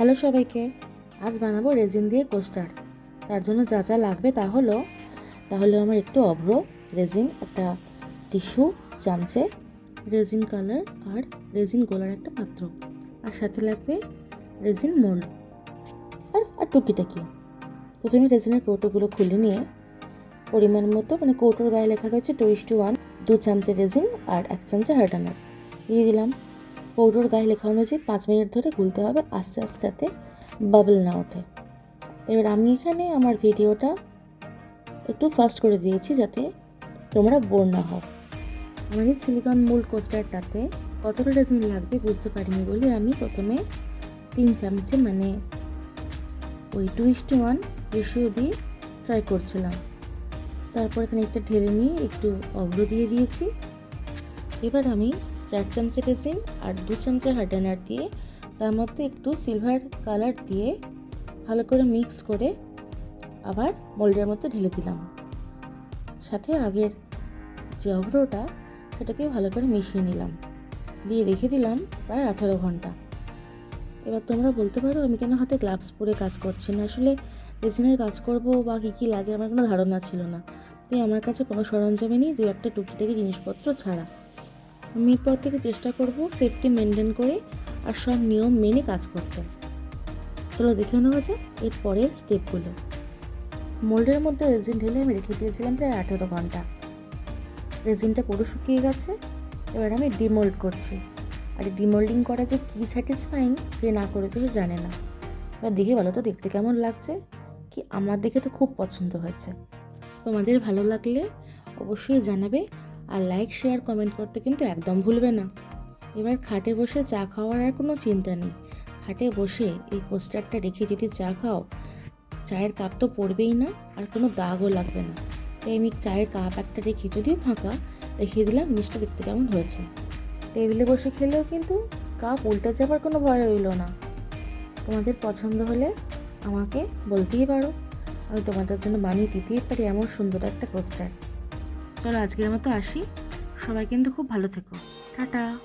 Hello সবাইকে, আজ বানাবো রেজিন দিয়ে কোস্টার। তার জন্য যা যা লাগবে তা হলো, তাহলে আমার একটু অভ্র রেজিন, একটা টিস্যু, চামচে রেজিন কালার আর রেজিন গোলার একটা পাত্র। আর সাথে লাগবে রেজিন মোল্ড। আর আর টুকিটাকি। প্রথমে রেজিনের কৌটোগুলো খুলে নিয়ে পরিমাণ মতো মানে কৌটোর গায়ে লেখা রয়েছে টু টু ওয়ান, দু চামচে রেজিন আর এক চামচে হার্টানার দিয়ে দিলাম। কৌটোর গায়ে লেখা অনুযায়ী পাঁচ মিনিট ধরে গুলতে হবে, আস্তে আস্তে যাতে বাবল না ওঠে। এবার আমি এখানে আমার ভিডিওটা একটু ফাস্ট করে দিয়েছি যাতে তোমরা বোর না হও। আমার সিলিকন মোল্ড কোস্টারটাতে কতটা রেজিন লাগবে বুঝতে পারিনি বলে আমি প্রথমে তিন চামচে মানে ওই two is two one ratio দিয়ে ট্রাই করছিলাম। তারপর এখানে একটা ঢেলে নিয়ে একটু অভ্র দিয়ে দিয়েছি। এবার আমি চার চামচে রেজিন আর দু চামচে হার্ডেনার দিয়ে, তার মধ্যে একটু সিলভার কালার দিয়ে ভালো করে মিক্স করে আবার মোল্ডের মধ্যে ঢেলে দিলাম। সাথে আগের যে অভ্রটা সেটাকে ভালো করে মিশিয়ে নিলাম। দিয়ে রেখে দিলাম প্রায় আঠেরো ঘণ্টা। এবার তোমরা বলতে পারো, আমি কেন হাতে গ্লাভস পরে কাজ করছি না? আসলে রেজিনের কাজ করব বা কী কী লাগে, আমার কোনো ধারণা ছিল না। তাই আমার কাছে কোনো সরঞ্জামই নেই দু একটা টুকিটাকি জিনিসপত্র ছাড়া। আমি এরপর থেকে চেষ্টা করব সেফটি মেনটেন করে আর সব নিয়ম মেনে কাজ করতে। চলো দেখে নেওয়া যাক এর পরের স্টেপগুলো মোল্ডের মধ্যে রেজিন ঢেলে আমি রেখে দিয়েছিলাম প্রায় আঠেরো ঘণ্টা। রেজিনটা পুরো শুকিয়ে গেছে, এবার আমি ডিমোল্ড করছি। আর ডিমোল্ডিং করা যে কী স্যাটিসফাইং যে না করেছে সে জানে না। এবার দেখে বলো তো দেখতে কেমন লাগছে? কি আমার দেখে তো খুব পছন্দ হয়েছে। তোমাদের ভালো লাগলে অবশ্যই জানাবে আর লাইক শেয়ার কমেন্ট করতে কিন্তু একদম ভুলবে না। এবার খাটে বসে চা খাওয়ার আর কোনো চিন্তা নেই। খাটে বসে এই কোস্টারটা রেখে যদি চা খাও, চায়ের কাপ তো পড়বেই না, আর কোনো দাগও লাগবে না। তাই আমি চায়ের কাপ একটা রেখে যদিও ফাঁকা, দেখিয়ে দিলাম জিনিসটা দেখতে কেমন হয়েছে। টেবিলে বসে খেলেও কিন্তু কাপ উল্টে যাবার কোনো ভয় রইল না। তোমাদের পছন্দ হলে আমাকে বলতেই পারো। আমি তোমাদের জন্য বানিয়ে দিতেই পারি এমন সুন্দর একটা কোস্টার চলো আজকের মতো আসি। সবাই কিন্তু খুব ভালো থেকো। টাটা।